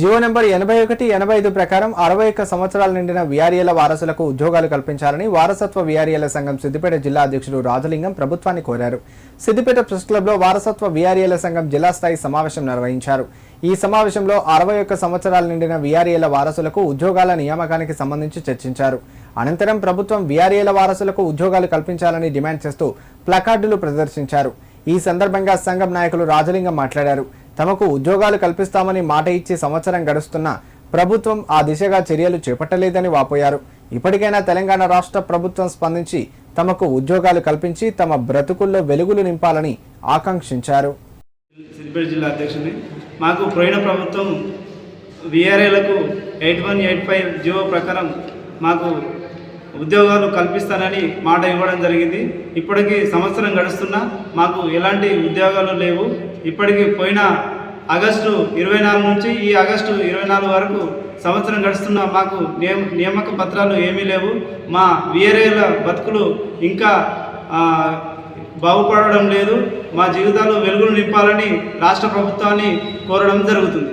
Jio number ఎనభై ఒకటి ఎనభై ఐదు ప్రకారం అరవై ఒక్క సంవత్సరాలు నిండిన విఆర్ఏల వారసులకు ఉద్యోగాలు కల్పించాలని వారసత్వ విఆర్ఏల సంఘం సిద్దిపేట జిల్లా అధ్యక్షుడు రాజలింగం ప్రభుత్వాన్ని కోరారు. సిద్దిపేట ప్రెస్ క్లబ్లో వారసత్వ విఆర్ఏల సంఘం జిల్లా స్థాయి సమావేశం నిర్వహించారు. ఈ సమావేశంలో అరవై ఒక్క సంవత్సరాలు నిండిన విఆర్ఏల వారసులకు ఉద్యోగాల నియామకానికి సంబంధించి చర్చించారు. అనంతరం ప్రభుత్వం విఆర్ఏల వారసులకు ఉద్యోగాలు కల్పించాలని డిమాండ్ చేస్తూ ప్లకార్డులు ప్రదర్శించారు. ఈ సందర్భంగా సంఘం నాయకులు రాజలింగం మాట్లాడారు. తమకు ఉద్యోగాలు కల్పిస్తామని మాట ఇచ్చి సంవత్సరం గడుస్తున్నా ప్రభుత్వం ఆ దిశగా చర్యలు చేపట్టలేదని వాపోయారు. ఇప్పటికైనా తెలంగాణ రాష్ట్ర ప్రభుత్వం స్పందించి తమకు ఉద్యోగాలు కల్పించి తమ బ్రతుకుల్లో వెలుగులు నింపాలని ఆకాంక్షించారు. సిద్దిపేట జిల్లా అధ్యక్షుని మాకు పోయిన ప్రభుత్వం విఆర్ఏలకు eight one eight five GO ప్రకారం మాకు ఉద్యోగాలు కల్పిస్తానని మాట ఇవ్వడం జరిగింది. ఇప్పటికీ సంవత్సరం గడుస్తున్నా మాకు ఎలాంటి ఉద్యోగాలు లేవు. ఇప్పటికి పోయిన ఆగస్టు ఇరవై నాలుగు నుంచి ఈ ఆగస్టు ఇరవై నాలుగు వరకు సంవత్సరం గడుస్తున్నా మాకు నియమ నియామక పత్రాలు ఏమీ లేవు. మా విఆర్ఏల బతుకులు ఇంకా బాగుపడడం లేదు. మా జీవితాలు వెలుగులు నింపాలని రాష్ట్ర ప్రభుత్వాన్ని కోరడం జరుగుతుంది.